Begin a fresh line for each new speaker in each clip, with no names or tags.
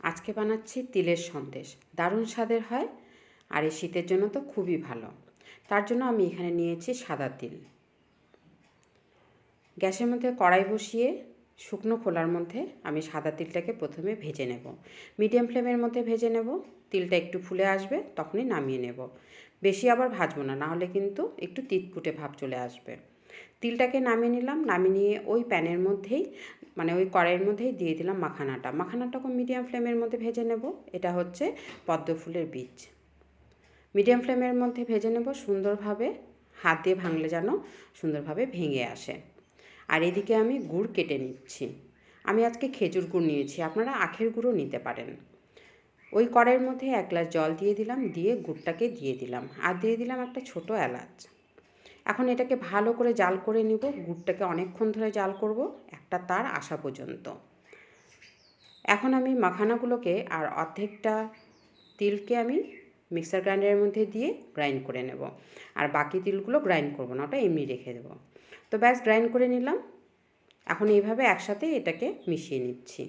আজকে বানাচ্ছি তিলের সন্দেশ। দারুণ স্বাদের হয় আর এই শীতের জন্য তো খুবই ভালো। তার জন্য আমি এখানে নিয়েছি সাদা তিল। গ্যাসের মধ্যে কড়াই বসিয়ে শুকনো খোলার মধ্যে আমি সাদা তিলটাকে প্রথমে ভেজে নেব। মিডিয়াম ফ্লেমের মধ্যে ভেজে নেব। তিলটা একটু ফুলে আসবে, তখনই নামিয়ে নেব। বেশি আবার ভাজবো না, নাহলে কিন্তু একটু তিতকুটে ভাব চলে আসবে। তিলটাকে নামিয়ে নিলাম, নামিয়ে নিয়ে ওই প্যানের মধ্যেই মানে ওই কড়াইয়ের মধ্যেই দিয়ে দিলাম মাখানাটা। মাখানাটাকে মিডিয়াম ফ্লেমের মধ্যে ভেজে নেব, এটা হচ্ছে পদ্ম ফুলের বীজ। মিডিয়াম ফ্লেমের মধ্যে ভেজে নেব, সুন্দরভাবে হাত দিয়ে ভাঙলে যেন সুন্দরভাবে ভেঙে আসে। আর এদিকে আমি গুড় কেটে নিচ্ছি। আমি আজকে খেজুর গুড় নিয়েছি, আপনারা আখের গুঁড়ও নিতে পারেন। ওই কড়াইয়ের মধ্যে এক গ্লাস জল দিয়ে দিলাম, দিয়ে গুড়টাকে দিয়ে দিলাম। আর দিয়ে দিলাম একটা ছোট এলাচ। এখন এটাকে ভালো করে জাল করে নিব, গুড়টাকে অনেকক্ষণ ধরে জাল করব, একটা তার আসা পর্যন্ত। এখন আমি মাখানাগুলোকে আর অর্ধেকটা তিলকে আমি মিক্সার গ্রাইন্ডারের মধ্যে দিয়ে গ্রাইন্ড করে নেব। আর বাকি তিলগুলো গ্রাইন্ড করব না, ওটা এমনি রেখে দেবো। তো ব্যাস, গ্রাইন্ড করে নিলাম। এখন এইভাবে একসাথে এটাকে মিশিয়ে নিচ্ছি।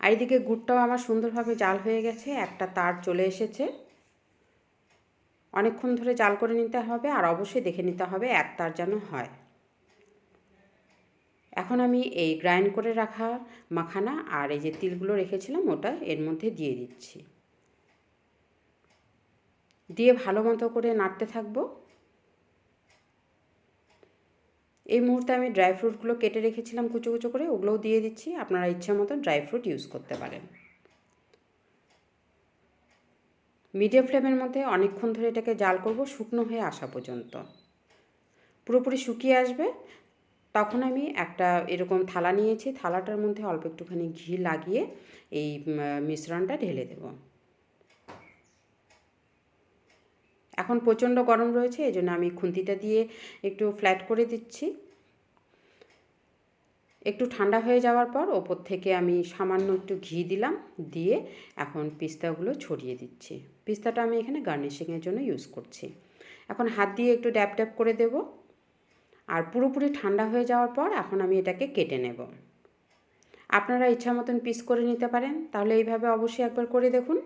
আর এদিকে গুড়টাও আমার সুন্দরভাবে জাল হয়ে গেছে, একটা তার চলে এসেছে। অনেকক্ষণ ধরে জাল করে নিতে হবে আর অবশ্যই দেখে নিতে হবে এক তার যেন হয়। এখন আমি এই গ্রাইন্ড করে রাখা মাখানা আর এই যে তিলগুলো রেখেছিলাম ওটা এর মধ্যে দিয়ে দিচ্ছি। দিয়ে ভালো মতো করে নাড়তে থাকব। এই মুহূর্তে আমি ড্রাই ফ্রুটগুলো কেটে রেখেছিলাম কুচো কুচো করে ওগুলোও দিয়ে দিচ্ছি। আপনারা ইচ্ছা মতো ড্রাই ফ্রুট ইউজ করতে পারেন। মিডিয়াম ফ্লেমের মধ্যে অনেকক্ষণ ধরে এটাকে জাল করব শুকনো হয়ে আসা পর্যন্ত। পুরোপুরি শুকিয়ে আসবে। তখন আমি একটা এরকম থালা নিয়েছি। থালাটার মধ্যে অল্প একটুখানি ঘি লাগিয়ে এই মিশ্রণটা ঢেলে দেব। এখন প্রচণ্ড গরম রয়েছে এই জন্য আমি খুন্তিটা দিয়ে একটু ফ্ল্যাট করে দিচ্ছি। একটু ঠান্ডা হয়ে যাওয়ার পর ওপর থেকে আমি সামান্য একটু ঘি দিলাম, দিয়ে এখন পিস্তাগুলো ছড়িয়ে দিচ্ছি। পিস্তাটা আমি এখানে গার্নিশিংয়ের জন্য ইউজ করছি। এখন হাত দিয়ে একটু ড্যাপ ড্যাপ করে দেব। আর পুরোপুরি ঠান্ডা হয়ে যাওয়ার পর এখন আমি এটাকে কেটে নেব। আপনারা ইচ্ছা মতন পিস করে নিতে পারেন। তাহলে এইভাবে অবশ্যই একবার করে দেখুন।